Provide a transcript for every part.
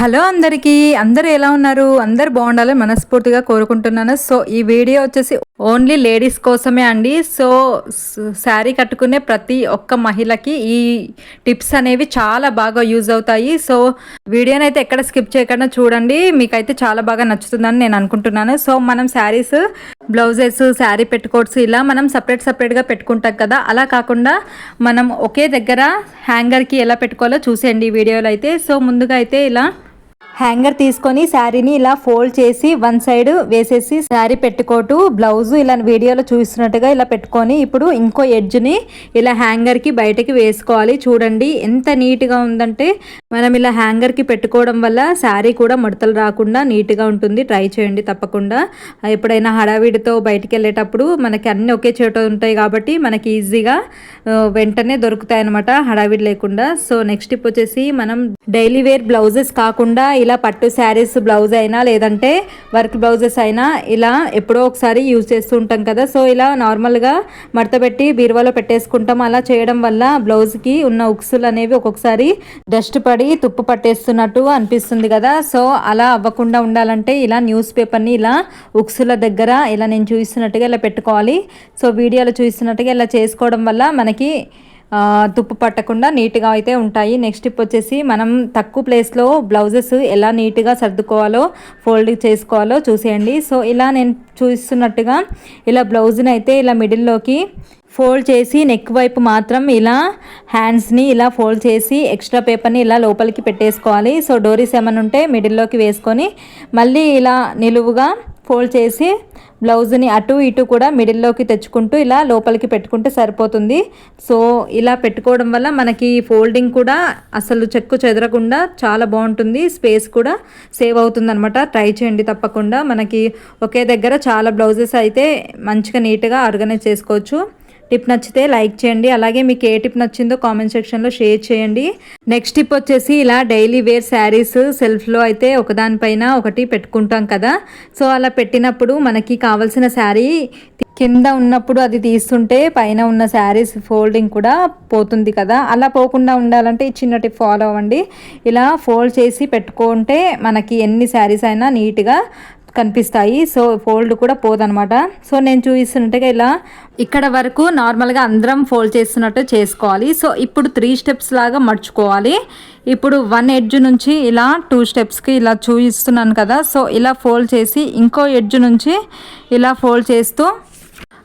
Hello అందరికీ అందరూ ఎలా ఉన్నారు? అందరు బాగుండాలని మనస్ఫూర్తిగా కోరుకుంటున్నాను. సో ఈ వీడియో వచ్చేసి ఓన్లీ లేడీస్ కోసమే అండి. సో శారీ కట్టుకునే ప్రతి ఒక్క మహిళకి ఈ టిప్స్ అనేవి చాలా బాగా యూజ్ అవుతాయి. సో వీడియోని అయితే ఎక్కడ స్కిప్ చేయకుండా చూడండి. మీకైతే చాలా బాగా నచ్చుతుందని నేను అనుకుంటున్నాను. సో మనం శారీస్ బ్లౌజెస్ శారీ పెట్టుకోట్స్ ఇలా మనం సపరేట్ సపరేట్గా పెట్టుకుంటాం కదా. అలా కాకుండా మనం ఒకే దగ్గర హ్యాంగర్కి ఎలా పెట్టుకోవాలో చూసేయండి ఈ వీడియోలో అయితే. సో ముందుగా అయితే ఇలా హ్యాంగర్ తీసుకొని శారీని ఇలా ఫోల్డ్ చేసి వన్ సైడ్ వేసేసి శారీ పెట్టుకోటు బ్లౌజ్ ఇలా వీడియోలో చూస్తున్నట్టుగా ఇలా పెట్టుకొని ఇప్పుడు ఇంకో ఎడ్జ్ని ఇలా హ్యాంగర్కి బయటకి వేసుకోవాలి. చూడండి ఎంత నీట్గా ఉందంటే మనం ఇలా హ్యాంగర్కి పెట్టుకోవడం వల్ల శారీ కూడా ముడతలు రాకుండా నీట్గా ఉంటుంది. ట్రై చేయండి తప్పకుండా. ఎప్పుడైనా హడావిడితో బయటికి వెళ్ళేటప్పుడు మనకి అన్నీ ఒకే చోట ఉంటాయి కాబట్టి మనకి ఈజీగా వెంటనే దొరుకుతాయి అనమాట హడావిడి లేకుండా. సో నెక్స్ట్ ఇప్పుడు వచ్చేసి మనం డైలీ వేర్ బ్లౌజెస్ కాకుండా ఇలా ఇలా పట్టు శారీస్ బ్లౌజ్ అయినా లేదంటే వర్క్ బ్లౌజెస్ అయినా ఇలా ఎప్పుడో ఒకసారి యూజ్ చేస్తూ ఉంటాం కదా. సో ఇలా నార్మల్గా మడతపెట్టి బీరువాలో పెట్టేసుకుంటాం. అలా చేయడం వల్ల బ్లౌజ్కి ఉన్న ఉక్సులు అనేవి ఒక్కొక్కసారి డస్ట్ పడి తుప్పు పట్టేస్తున్నట్టు అనిపిస్తుంది కదా. సో అలా అవ్వకుండా ఉండాలంటే ఇలా న్యూస్ పేపర్ని ఇలా ఉక్సుల దగ్గర ఇలా నేను చూస్తున్నట్టుగా ఇలా పెట్టుకోవాలి. సో వీడియోలో చూస్తున్నట్టుగా ఇలా చేసుకోవడం వల్ల మనకి తుప్పు పట్టకుండా నీట్గా అయితే ఉంటాయి. నెక్స్ట్ టిప్ వచ్చేసి మనం తక్కువ ప్లేస్లో బ్లౌజెస్ ఎలా నీట్గా సర్దుకోవాలో ఫోల్డ్ చేసుకోవాలో చూసేయండి. సో ఇలా నేను చూస్తున్నట్టుగా ఇలా బ్లౌజ్ని అయితే ఇలా మిడిల్లోకి ఫోల్డ్ చేసి నెక్ వైపు మాత్రం ఇలా హ్యాండ్స్ని ఇలా ఫోల్డ్ చేసి ఎక్స్ట్రా పేపర్ని ఇలా లోపలికి పెట్టేసుకోవాలి. సో డోరీస్ ఏమైనా ఉంటే మిడిల్లోకి వేసుకొని మళ్ళీ ఇలా నిలువుగా ఫోల్డ్ చేసి బ్లౌజ్ని అటు ఇటు కూడా మిడిల్లోకి తెచ్చుకుంటూ ఇలా లోపలికి పెట్టుకుంటే సరిపోతుంది. సో ఇలా పెట్టుకోవడం వల్ల మనకి ఫోల్డింగ్ కూడా అసలు చెక్కు చెదరకుండా చాలా బాగుంటుంది. స్పేస్ కూడా సేవ్ అవుతుంది అనమాట ట్రై చేయండి తప్పకుండా. మనకి ఒకే దగ్గర చాలా బ్లౌజెస్ అయితే మంచిగా నీట్గా ఆర్గనైజ్ చేసుకోవచ్చు. టిప్ నచ్చితే లైక్ చేయండి. అలాగే మీకు ఏ టిప్ నచ్చిందో కామెంట్ సెక్షన్లో షేర్ చేయండి. నెక్స్ట్ టిప్ వచ్చేసి ఇలా డైలీ వేర్ శారీస్ సెల్ఫ్లో అయితే ఒకదానిపైన ఒకటి పెట్టుకుంటాం కదా. సో అలా పెట్టినప్పుడు మనకి కావాల్సిన శారీ కింద ఉన్నప్పుడు అది తీస్తుంటే పైన ఉన్న శారీస్ ఫోల్డింగ్ కూడా పోతుంది కదా. అలా పోకుండా ఉండాలంటే ఈ చిన్న టిప్ ఫాలో అవ్వండి. ఇలా ఫోల్డ్ చేసి పెట్టుకుంటే మనకి ఎన్ని శారీస్ అయినా నీట్గా కనిపిస్తాయి. సో ఫోల్డ్ కూడా పోదనమాట సో నేను చూపిస్తున్నట్టుగా ఇలా ఇక్కడ వరకు నార్మల్గా అందరం ఫోల్డ్ చేస్తున్నట్టు చేసుకోవాలి. సో ఇప్పుడు త్రీ స్టెప్స్ లాగా మర్చుకోవాలి. ఇప్పుడు వన్ ఎడ్జ్ నుంచి ఇలా టూ స్టెప్స్కి ఇలా చూపిస్తున్నాను కదా. సో ఇలా ఫోల్డ్ చేసి ఇంకో ఎడ్జ్ నుంచి ఇలా ఫోల్డ్ చేస్తూ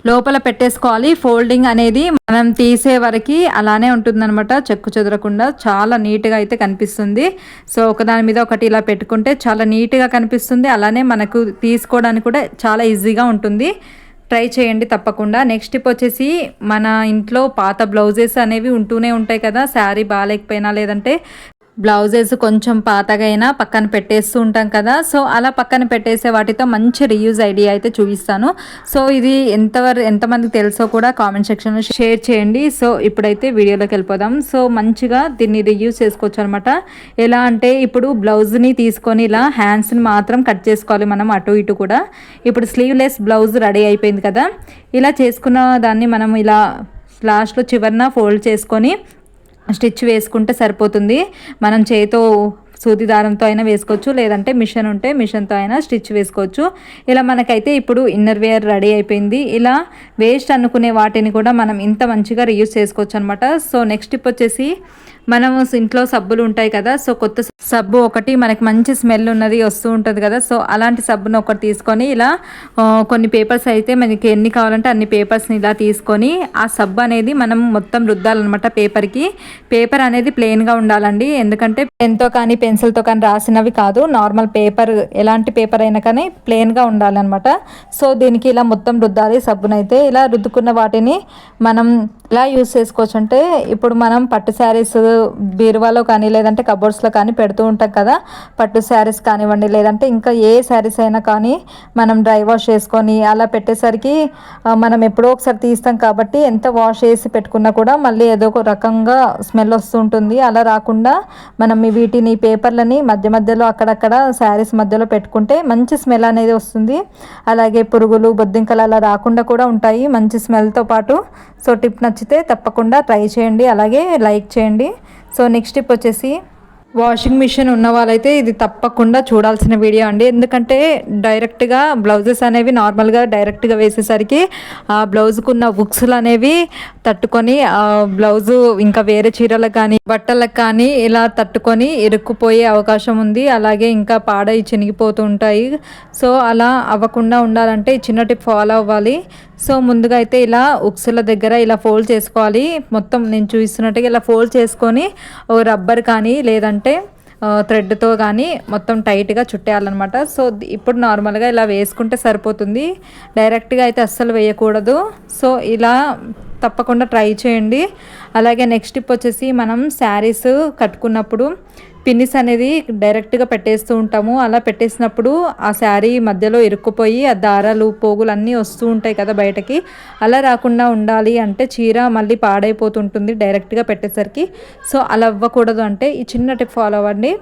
లోపల పెట్టేసుకోవాలి. ఫోల్డింగ్ అనేది మనం తీసే వరకు అలానే ఉంటుందన్నమాట. చెక్కు చెదరకుండా చాలా నీట్గా అయితే కనిపిస్తుంది. సో ఒకదాని మీద ఒకటి ఇలా పెట్టుకుంటే చాలా నీట్గా కనిపిస్తుంది. అలానే మనకు తీసుకోవడానికి కూడా చాలా ఈజీగా ఉంటుంది. ట్రై చేయండి తప్పకుండా. నెక్స్ట్ టిప్ వచ్చేసి మన ఇంట్లో పాత బ్లౌజెస్ అనేవి ఉంటూనే ఉంటాయి కదా. శారీ బాగాలేకపోయినా లేదంటే బ్లౌజెస్ కొంచెం పాతగైనా పక్కన పెట్టేస్తూ ఉంటాం కదా. సో అలా పక్కన పెట్టేసే వాటితో మంచి రీయూజ్ ఐడియా అయితే చూపిస్తాను. సో ఇది ఎంతవరకు ఎంతమందికి తెలుసో కూడా కామెంట్ సెక్షన్లో షేర్ చేయండి. సో ఇప్పుడైతే వీడియోలోకి వెళ్ళిపోదాం. సో మంచిగా దీన్ని రీయూజ్ చేసుకోవచ్చు అనమాట ఎలా అంటే ఇప్పుడు బ్లౌజ్ని తీసుకొని ఇలా హ్యాండ్స్ని మాత్రం కట్ చేసుకోవాలి మనం అటు ఇటు కూడా. ఇప్పుడు స్లీవ్లెస్ బ్లౌజ్ రెడీ అయిపోయింది కదా. ఇలా చేసుకున్న దాన్ని మనం ఇలా లాస్ట్లో చివరిన ఫోల్డ్ చేసుకొని స్టిచ్ వేసుకుంటే సరిపోతుంది. మనం చేతితో సూది దారంతో అయినా వేసుకోవచ్చు లేదంటే మిషన్ ఉంటే మిషన్తో అయినా స్టిచ్ వేసుకోవచ్చు. ఇలా మనకైతే ఇప్పుడు ఇన్నర్ వేర్ రెడీ అయిపోయింది. ఇలా వేస్ట్ అనుకునే వాటిని కూడా మనం ఇంత మంచిగా రీయూస్ చేసుకోవచ్చు అనమాట సో నెక్స్ట్ టిప్ వచ్చేసి మనము ఇంట్లో సబ్బులు ఉంటాయి కదా సో కొత్త సబ్బు ఒకటి మనకి మంచి స్మెల్ ఉన్నది వస్తూ ఉంటుంది కదా సో అలాంటి సబ్బును ఒకటి తీసుకొని ఇలా కొన్ని పేపర్స్ అయితే మనకి ఎన్ని కావాలంటే అన్ని పేపర్స్ని ఇలా తీసుకొని ఆ సబ్బు అనేది మనం మొత్తం రుద్దాలన్నమాట పేపర్కి. పేపర్ అనేది ప్లెయిన్గా ఉండాలండి ఎందుకంటే పెన్తో కానీ పెన్సిల్తో కానీ రాసినవి కాదు నార్మల్ పేపర్ ఎలాంటి పేపర్ అయినా కానీ ప్లెయిన్గా ఉండాలన్నమాట. సో దీనికి ఇలా మొత్తం రుద్దాలి సబ్బునైతే. ఇలా రుద్దుకున్న వాటిని మనం ఎలా యూస్ చేసుకోవచ్చు అంటే ఇప్పుడు మనం పట్టు శారీస్ బీరువాలో కానీ లేదంటే కబోర్డ్స్లో కానీ పెడుతూ ఉంటాం కదా పట్టు శారీస్ కానివ్వండి లేదంటే ఇంకా ఏ శారీస్ అయినా కానీ మనం డ్రై వాష్ చేసుకొని అలా పెట్టేసరికి మనం ఎప్పుడో ఒకసారి తీస్తాం కాబట్టి ఎంత వాష్ చేసి పెట్టుకున్నా కూడా మళ్ళీ ఏదో ఒక రకంగా స్మెల్ వస్తుంటుంది అలా రాకుండా మనం వీటిని పేపర్లని మధ్య మధ్యలో అక్కడక్కడ శారీస్ మధ్యలో పెట్టుకుంటే మంచి స్మెల్ అనేది వస్తుంది. అలాగే పురుగులు బొద్దింకలు అలా రాకుండా కూడా ఉంటాయి. మంచి స్మెల్తో పాటు. సో టిప్ నచ్చితే తప్పకుండా ట్రై చేయండి. అలాగే లైక్ చేయండి. సో నెక్స్ట్ టిప్ వచ్చేసి వాషింగ్ మిషన్ ఉన్న వాళ్ళైతే ఇది తప్పకుండా చూడాల్సిన వీడియో అండి. ఎందుకంటే డైరెక్ట్గా బ్లౌజెస్ అనేవి నార్మల్గా డైరెక్ట్గా వేసేసరికి ఆ బ్లౌజ్కున్న బుక్స్లు అనేవి తట్టుకొని ఆ బ్లౌజు ఇంకా వేరే చీరలకు కానీ బట్టలకు కానీ ఇలా తట్టుకొని ఇరుక్కుపోయే అవకాశం ఉంది. అలాగే ఇంకా పాడై చినిగిపోతూ ఉంటాయి. సో అలా అవ్వకుండా ఉండాలంటే ఈ చిన్న టిప్ ఫాలో అవ్వాలి. సో ముందుగా అయితే ఇలా ఉక్సుల దగ్గర ఇలా ఫోల్డ్ చేసుకోవాలి. మొత్తం నేను చూస్తున్నట్టుగా ఇలా ఫోల్డ్ చేసుకొని ఓ రబ్బర్ కానీ లేదంటే థ్రెడ్తో కానీ మొత్తం టైట్గా చుట్టేయాలన్నమాట. సో ఇప్పుడు నార్మల్గా ఇలా వేసుకుంటే సరిపోతుంది. డైరెక్ట్గా అయితే అస్సలు వేయకూడదు. సో ఇలా తప్పకుండా ట్రై చేయండి. అలాగే నెక్స్ట్ టిప్ వచ్చేసి మనం శారీస్ కట్టుకున్నప్పుడు పిన్నిస్ అనేది డైరెక్ట్గా పెట్టేస్తూ ఉంటాము. అలా పెట్టేసినప్పుడు ఆ శారీ మధ్యలో ఇరుక్కుపోయి ఆ దారాలు పోగులు అన్నీ వస్తూ ఉంటాయి కదా బయటకి. అలా రాకుండా ఉండాలి అంటే చీర మళ్ళీ పాడైపోతుంటుంది డైరెక్ట్గా పెట్టేసరికి. సో అలా అవ్వకూడదు అంటే ఈ చిన్న టిప్ ఫాలో అవ్వండి.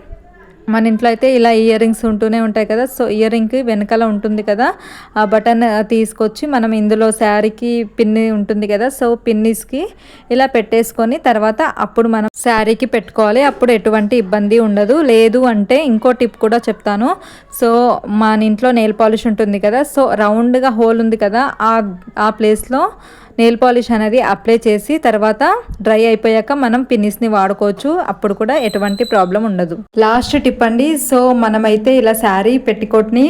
మన ఇంట్లో అయితే ఇలా ఇయర్ రింగ్స్ ఉంటూనే ఉంటాయి కదా. సో ఇయర్ రింగ్కి వెనకాల ఉంటుంది కదా. ఆ బటన్ తీసుకొచ్చి మనం ఇందులో శారీకి పిన్ని ఉంటుంది కదా. సో పిన్నిస్కి ఇలా పెట్టేసుకొని తర్వాత అప్పుడు మనం శారీకి పెట్టుకోవాలి. అప్పుడు ఎటువంటి ఇబ్బంది ఉండదు. లేదు అంటే ఇంకో టిప్ కూడా చెప్తాను. సో మన ఇంట్లో నెయిల్ పాలిష్ ఉంటుంది కదా. సో రౌండ్గా హోల్ ఉంది కదా. ఆ ఆ ప్లేస్లో నెయిల్ పాలిష్ అనేది అప్లై చేసి తర్వాత డ్రై అయిపోయాక మనం పిన్నిస్ని వాడుకోవచ్చు. అప్పుడు కూడా ఎటువంటి ప్రాబ్లం ఉండదు. లాస్ట్ టిప్ అండి సో మనమైతే ఇలా శారీ పెట్టికోట్ని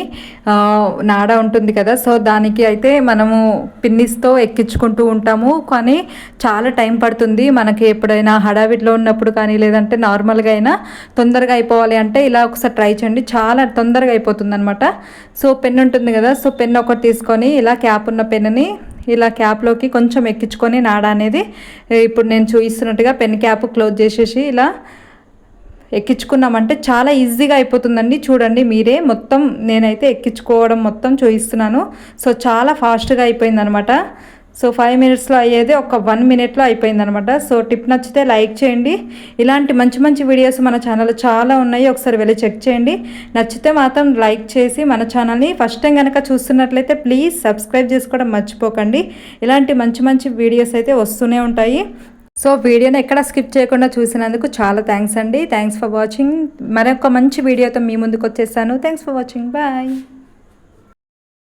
నాడ ఉంటుంది కదా సో దానికి అయితే మనము పిన్నిస్తో ఎక్కించుకుంటూ ఉంటాము. కానీ చాలా టైం పడుతుంది. మనకి ఎప్పుడైనా హడావిడిలో ఉన్నప్పుడు కానీ లేదంటే నార్మల్గా అయినా తొందరగా అయిపోవాలి అంటే ఇలా ఒకసారి ట్రై చేయండి. చాలా తొందరగా అయిపోతుంది అనమాట సో పెన్ ఉంటుంది కదా సో పెన్ ఒకటి తీసుకొని ఇలా క్యాప్ ఉన్న పెన్ని ఇలా క్యాప్లోకి కొంచెం ఎక్కించుకొని నాడ అనేది ఇప్పుడు నేను చూపిస్తున్నట్టుగా పెన్ క్యాప్ క్లోజ్ చేసేసి ఇలా ఎక్కించుకున్నామంటే చాలా ఈజీగా అయిపోతుందండి. చూడండి మీరే మొత్తం నేనైతే ఎక్కించుకోవడం మొత్తం చూపిస్తున్నాను. సో చాలా ఫాస్ట్గా అయిపోయిందనమాట. సో ఫైవ్ మినిట్స్లో అయ్యేది ఒక వన్ మినిట్లో అయిపోయిందనమాట. సో టిప్ నచ్చితే లైక్ చేయండి. ఇలాంటి మంచి మంచి వీడియోస్ మన ఛానల్లో చాలా ఉన్నాయి. ఒకసారి వెళ్ళి చెక్ చేయండి. నచ్చితే మాత్రం లైక్ చేసి మన ఛానల్ని ఫస్ట్ టైం కనుక చూస్తున్నట్లయితే ప్లీజ్ సబ్స్క్రైబ్ చేసుకోవడం మర్చిపోకండి. ఇలాంటి మంచి మంచి వీడియోస్ అయితే వస్తూనే ఉంటాయి. సో వీడియోని ఎక్కడ స్కిప్ చేయకుండా చూసినందుకు చాలా థ్యాంక్స్ అండి. థ్యాంక్స్ ఫర్ వాచింగ్ మరొక మంచి వీడియోతో మీ ముందుకు వచ్చేసాను థ్యాంక్స్ ఫర్ వాచింగ్ బాయ్